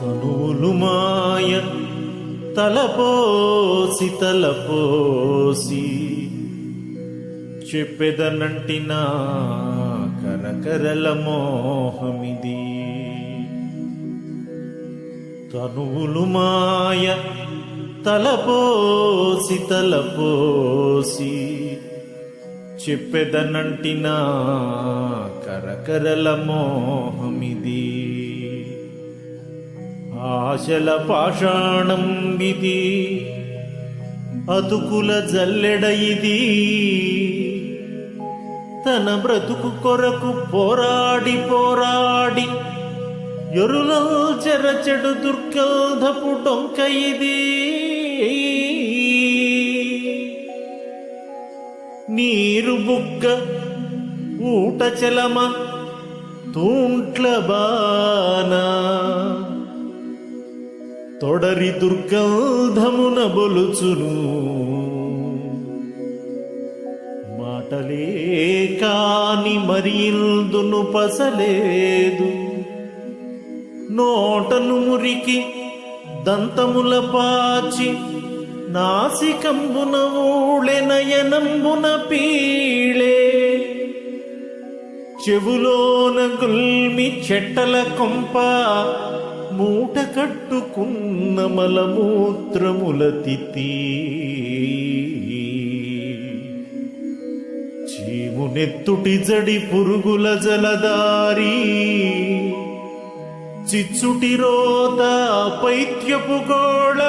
తనువులు మాయ తలపోసి తలపోసి చెప్పెదనంటినా కరకరల మోహమిది. తనువులు మాయ తలపోసి తలపోసి చెప్పెదనంటినా కరకరల మోహమిది. ఆశల పాషాణం విధి అతుకుల జల్లెడ ఇది. తన బ్రతుకు కొరకు పోరాడి పోరాడి. ఎరులో చెరచెడు దుర్గంధపు డొంక ఇది. నీరు బుగ్గ ఊట చలమ తూంట్ల బానా. తొడరి దుర్గంధమున బొలుచును. మాటలే కాని మరిందును పసలేదు. నోటను మురికి దంతముల పాచి నాసికంబున ఊళె నయనంబున పీళే చెవులోన గుల్మి చెట్టల కొంప మూట కట్టుకున్న మలమూత్రముల తితీ. చీమునెత్తుటి జడి పురుగుల జలదారి చిచ్చుటి రోత పైత్యపు గోళ.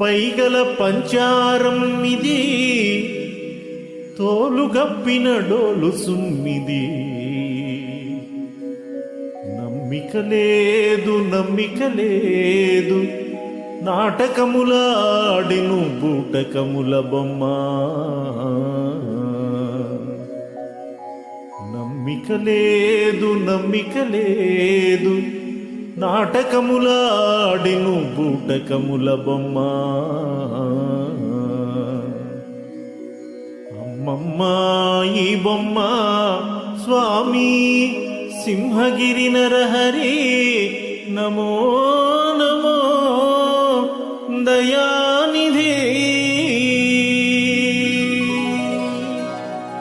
పైగల పంచారం ఇది తోలుగప్పిన డోలు సుమ్మిది. నమ్మిక లేదు నమ్మిక లేదు. నాటకములాడిను బూటకముల బొమ్మ. నమ్మిక లేదు నమ్మిక లేదు. నాటకములాడిను బూటకముల బొమ్మ. అమ్మమ్మ ఈ బొమ్మ స్వామి సింహగిరి నరహరి. నమో నమో. 了呀。